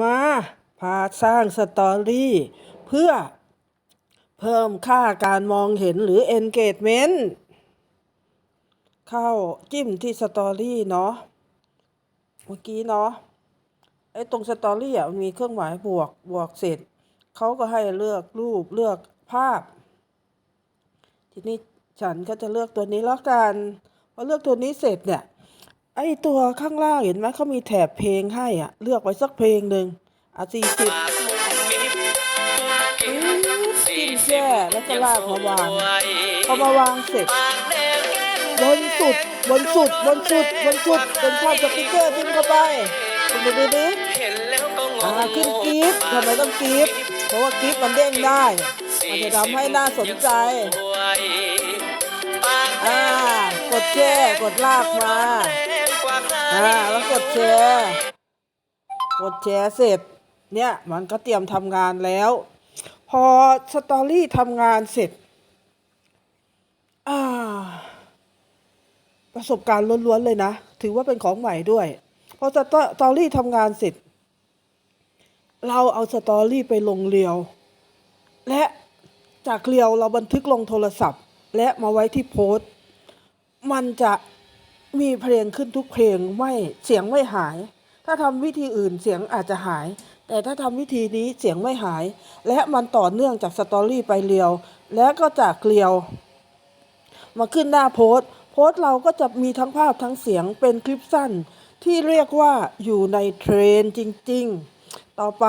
มาพาสร้างสตอรี่ เพื่อเพิ่มค่าการมองเห็นหรือ engagement เข้าจิ้มที่สตอรี่เนาะเมื่อกี้เนาะไอ้ตรงสตอรี่อะมันมีเครื่องหมายบวกบวกเสร็จเขาก็ให้เลือกรูปเลือกภาพ ทีนี้ฉันก็จะเลือกตัวนี้แล้วกันพอเลือกตัวนี้เสร็จเนี่ย ไอตัวข้างล่างเห็นไหมเขามีแถบเพลงให้อะ เลือกไว้สักเพลงหนึ่งอะสี่สิบจิ้มแช่แล้วก็ลากมาวางพอมาวางเสร็จบนสุดบนสุดบนสุดบนสุดเป็นภาพสติ๊กเกอร์จิ้มเข้าไปดูดูดิอ่าขึ้นกีฟทำไมต้องกีฟเพราะว่ากีฟมันเด้งได้มันจะทำให้น่าสนใจอ่ากดแช่กดลากมา อ่าแล้วกดแชร์กดแชร์เสร็จ เนี่ยมันก็เตรียมทำงานแล้ว พอสตอรี่ทำงานเสร็จอ่าประสบการณ์ล้วนๆเลยนะ ถือว่าเป็นของใหม่ด้วยพอสตอสตอรี่ทำงานเสร็จ เราเอาสตอรี่ไปลงเรียว และจากเรียวเราบันทึกลงโทรศัพท์ และมาไว้ที่โพสต์ มันจะ มีเพลงขึ้นทุกเพลงไม่เสียงไม่หาย ถ้าทำวิธีอื่นเสียงอาจจะหาย แต่ถ้าทำวิธีนี้เสียงไม่หาย และมันต่อเนื่องจากสตอรี่ไปเรียว และก็จากเรียว มาขึ้นหน้าโพสต์โพสต์เราก็จะมีทั้งภาพทั้งเสียงเป็นคลิปสั้น ที่เรียกว่าอยู่ในเทรนจริง ๆ ต่อไป